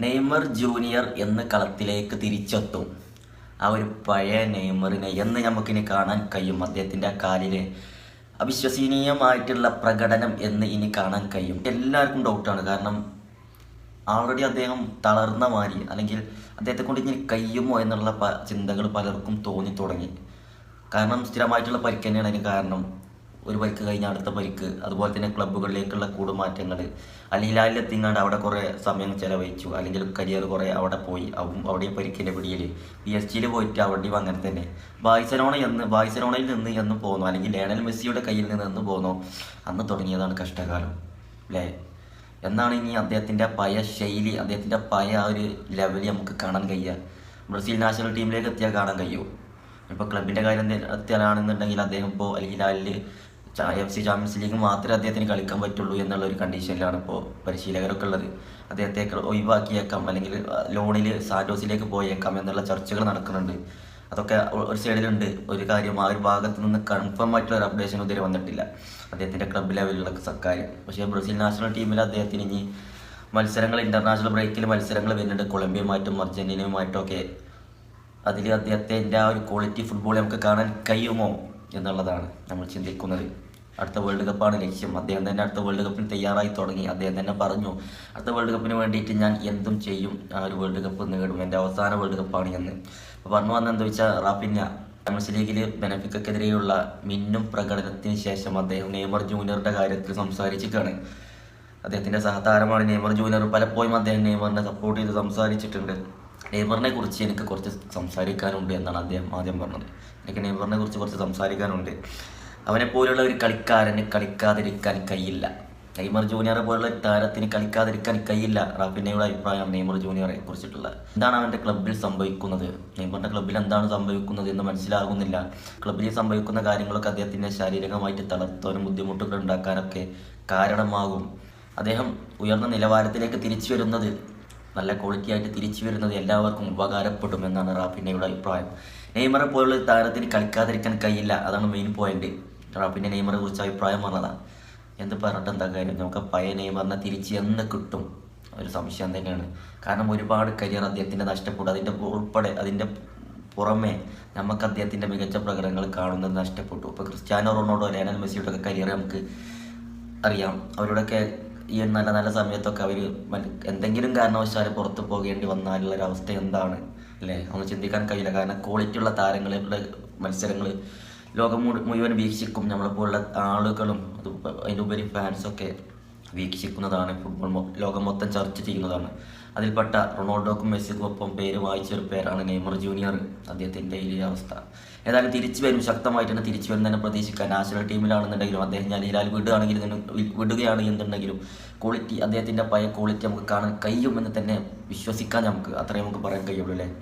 Neymar junior എന്ന കളത്തിലേക്ക് തിരിച്ചെത്തും. ആ ഒരു പഴയ നെയ്മറിനെ എന്ന് നമുക്കിനി കാണാൻ കഴിയും. അദ്ദേഹത്തിന്റെ ആ കാലിലെ അവിശ്വസനീയമായിട്ടുള്ള പ്രകടനം എന്ന് ഇനി കാണാൻ കഴിയും. എല്ലാവർക്കും ഡൗട്ടാണ് കാരണം ആൾറെഡി അദ്ദേഹം തളർന്ന മാതിരി അല്ലെങ്കിൽ അദ്ദേഹത്തെ കൊണ്ട് ഇനി കഴിയുമോ എന്നുള്ള ചിന്തകൾ പലർക്കും തോന്നി തുടങ്ങി. കാരണം സ്ഥിരമായിട്ടുള്ള പരിക്ക് തന്നെയാണ് അതിന് കാരണം. ഒരു പരിക്ക് കഴിഞ്ഞ അടുത്ത പരിക്ക് അതുപോലെ തന്നെ ക്ലബ്ബുകളിലേക്കുള്ള കൂടുമാറ്റങ്ങൾ അലിലാലിൽ എത്തിങ്ങാണ്ട് അവിടെ കുറേ സമയം ചിലവഴിച്ചു. അല്ലെങ്കിൽ കരിയർ കുറേ അവിടെ പോയി. അവും അവിടെയും പരിക്കിന്റെ പിടിയിൽ പി എസ് ജിയിൽ പോയിട്ട് അവിടെയും അങ്ങനെ തന്നെ. ബാഴ്സലോണ എന്ന് ബാഴ്സലോണയിൽ നിന്ന് എന്ന് പോന്നു. അല്ലെങ്കിൽ ലേണൽ മെസ്സിയുടെ കയ്യിൽ നിന്ന് എന്ന് പോന്നു. അന്ന് തുടങ്ങിയതാണ് കഷ്ടകാലം. അല്ലേ എന്നാണ് ഇനി അദ്ദേഹത്തിന്റെ പഴയ ശൈലി അദ്ദേഹത്തിന്റെ പഴയ ആ ഒരു ലെവൽ നമുക്ക് കാണാൻ കഴിയുക. ബ്രസീൽ നാഷണൽ ടീമിലേക്ക് എത്തിയാൽ കാണാൻ കഴിയുമോ ഇപ്പോൾ ക്ലബിന്റെ കാര്യം എത്തിയാലാണെന്നുണ്ടെങ്കിൽ അദ്ദേഹം ഇപ്പോൾ അൽഹിലാലിൽ എഫ് സി ചാമ്പ്യൻസ് ലീഗ് മാത്രമേ അദ്ദേഹത്തിന് കളിക്കാൻ പറ്റുള്ളൂ എന്നുള്ള ഒരു കണ്ടീഷനിലാണ് ഇപ്പോൾ പരിശീലകരൊക്കെ ഉള്ളത്. അദ്ദേഹത്തെ ഒഴിവാക്കിയേക്കാം അല്ലെങ്കിൽ ലോണിൽ സാന്റോസിലേക്ക് പോയേക്കാം എന്നുള്ള ചർച്ചകൾ നടക്കുന്നുണ്ട്. അതൊക്കെ ഒരു സൈഡിലുണ്ട്. ഒരു കാര്യം ആ ഒരു ഭാഗത്ത് നിന്ന് കൺഫേം ആയിട്ടുള്ള ഒരു അപ്ഡേഷൻ ഇതുവരെ വന്നിട്ടില്ല. അദ്ദേഹത്തിന്റെ ക്ലബ് ലെവലിലുള്ള കാര്യം പക്ഷേ ബ്രസീൽ നാഷണൽ ടീമിൽ അദ്ദേഹത്തിന് ഇനി മത്സരങ്ങൾ ഇന്റർനാഷണൽ ബ്രേക്കിൽ മത്സരങ്ങൾ വരുന്നുണ്ട്. കൊളംബിയയുമായിട്ടും അർജന്റീനയുമായിട്ടും ഒക്കെ അതിൽ അദ്ദേഹത്തിന്റെ ആ ഒരു ക്വാളിറ്റി ഫുട്ബോൾ നമുക്ക് കാണാൻ കഴിയുമോ എന്നുള്ളതാണ് നമ്മൾ ചിന്തിക്കുന്നത്. അടുത്ത വേൾഡ് കപ്പാണ് ലക്ഷ്യം. അദ്ദേഹം തന്നെ അടുത്ത വേൾഡ് കപ്പിന് തയ്യാറായി തുടങ്ങി. അദ്ദേഹം തന്നെ പറഞ്ഞു അടുത്ത വേൾഡ് കപ്പിന് വേണ്ടിയിട്ട് ഞാൻ എന്തും ചെയ്യും. ആ ഒരു വേൾഡ് കപ്പ് നേടും. എന്റെ അവസാന വേൾഡ് കപ്പാണ് എന്ന്. അപ്പോൾ പറഞ്ഞു വന്നത് എന്താ വെച്ചാൽ റാപ്പിന്ന ചാമ്പ്യൻസ് ലീഗിൽ ബെനഫിക്കെതിരെയുള്ള മിന്നും പ്രകടനത്തിന് ശേഷം അദ്ദേഹം നെയ്മർ ജൂനിയറുടെ കാര്യത്തിൽ സംസാരിച്ചിട്ടാണ് അദ്ദേഹത്തിന്റെ സഹതാരമാണ് നെയ്മർ ജൂനിയർ. പലപ്പോഴും അദ്ദേഹം നെയ്മറിനെ സപ്പോർട്ട് ചെയ്ത് സംസാരിച്ചിട്ടുണ്ട്. നെയ്മറിനെ കുറിച്ച് എനിക്ക് കുറച്ച് സംസാരിക്കാനുണ്ട് എന്നാണ് അദ്ദേഹം ആദ്യം പറഞ്ഞത്. എനിക്ക് നെയ്മറിനെ കുറിച്ച് കുറച്ച് സംസാരിക്കാനുണ്ട്. അവനെ പോലുള്ള ഒരു കളിക്കാരന് കളിക്കാതിരിക്കാൻ കഴിയില്ല. നെയ്മർ ജൂനിയറെ പോലുള്ള താരത്തിന് കളിക്കാതിരിക്കാൻ കഴിയില്ല. റാഫിനയുടെ അഭിപ്രായം നെയ്മർ ജൂനിയറെ കുറിച്ചിട്ടുള്ള എന്താണ് അവന്റെ ക്ലബിൽ സംഭവിക്കുന്നത്? നെയ്മറിന്റെ ക്ലബിൽ എന്താണ് സംഭവിക്കുന്നത് എന്ന് മനസ്സിലാകുന്നില്ല. ക്ലബിൽ സംഭവിക്കുന്ന കാര്യങ്ങളൊക്കെ അദ്ദേഹത്തിന്റെ ശാരീരികമായിട്ട് തളർത്താനും ബുദ്ധിമുട്ടുകൾ ഉണ്ടാക്കാനൊക്കെ കാരണമാകും. അദ്ദേഹം ഉയർന്ന നിലവാരത്തിലേക്ക് തിരിച്ചു വരുന്നത് നല്ല ക്വാളിറ്റി ആയിട്ട് തിരിച്ചു വരുന്നത് എല്ലാവർക്കും ഉപകാരപ്പെടും എന്നാണ് റാഫിനയുടെ അഭിപ്രായം. നെയ്മറെ പോലുള്ള താരത്തിന് കളിക്കാതിരിക്കാൻ കഴിയില്ല. അതാണ് മെയിൻ പോയിന്റ് റാഫിന്റെ നെയ്മറെ കുറിച്ച് അഭിപ്രായം പറഞ്ഞതാണ് എന്ത് പറഞ്ഞിട്ട് എന്താ കാര്യം? നമുക്ക് പഴയ നെയ്മറിനെ തിരിച്ച് എന്ന് കിട്ടും. ഒരു സംശയം തന്നെയാണ്. കാരണം ഒരുപാട് കരിയർ അദ്ദേഹത്തിന്റെ നഷ്ടപ്പെടും അതിന്റെ ഉൾപ്പെടെ അതിന്റെ പുറമെ നമുക്ക് അദ്ദേഹത്തിന്റെ മികച്ച പ്രകടനങ്ങൾ കാണുന്നത് നഷ്ടപ്പെട്ടു. ഇപ്പോൾ ക്രിസ്ത്യാനോ റൊണാൾഡോ ലയനൽ മെസ്സിയുടെ ഒക്കെ കരിയർ നമുക്ക് അറിയാം. അവരുടെയൊക്കെ ഈ നല്ല നല്ല സമയത്തൊക്കെ അവർ എന്തെങ്കിലും കാരണവശാൽ പുറത്ത് പോകേണ്ടി വന്നാലുള്ള ഒരു അവസ്ഥ എന്താണ്? അല്ലേ? ഒന്ന് ചിന്തിക്കാൻ കഴിയില്ല. കാരണം ക്വാളിറ്റി ഉള്ള താരങ്ങളുടെ മത്സരങ്ങൾ ലോകം മുഴു- മുഴുവൻ വീക്ഷിക്കും. നമ്മളെപ്പോലുള്ള ആളുകളും അത് അതിനുപരി ഫാൻസൊക്കെ വീക്ഷിക്കുന്നതാണ് ഫുട്ബോൾ ലോകം മൊത്തം ചർച്ച ചെയ്യുന്നതാണ്. അതിൽപ്പെട്ട റൊണാൾഡോക്കും മെസ്സിക്കും ഒപ്പം പേര് വായിച്ച ഒരു പേരാണ് നെയ്മർ ജൂനിയർ. അദ്ദേഹത്തിന്റെ ഈ അവസ്ഥ. ഏതായാലും തിരിച്ചു വരും. ശക്തമായിട്ട് തന്നെ തിരിച്ചു വരും തന്നെ പ്രതീക്ഷിക്കാം. നാഷണൽ ടീമിലാണെന്നുണ്ടെങ്കിലും അദ്ദേഹം ഞാൻ ഹിലാൽ വിടുകയാണെങ്കിൽ വിടുകയാണ് എന്നുണ്ടെങ്കിലും ക്വാളിറ്റി അദ്ദേഹത്തിന്റെ പഴയ ക്വാളിറ്റി നമുക്ക് കാണാൻ കഴിയുമെന്ന് തന്നെ വിശ്വസിക്കാൻ നമുക്ക് അത്രയും നമുക്ക് പറയാൻ കഴിയുള്ളൂ അല്ലേ?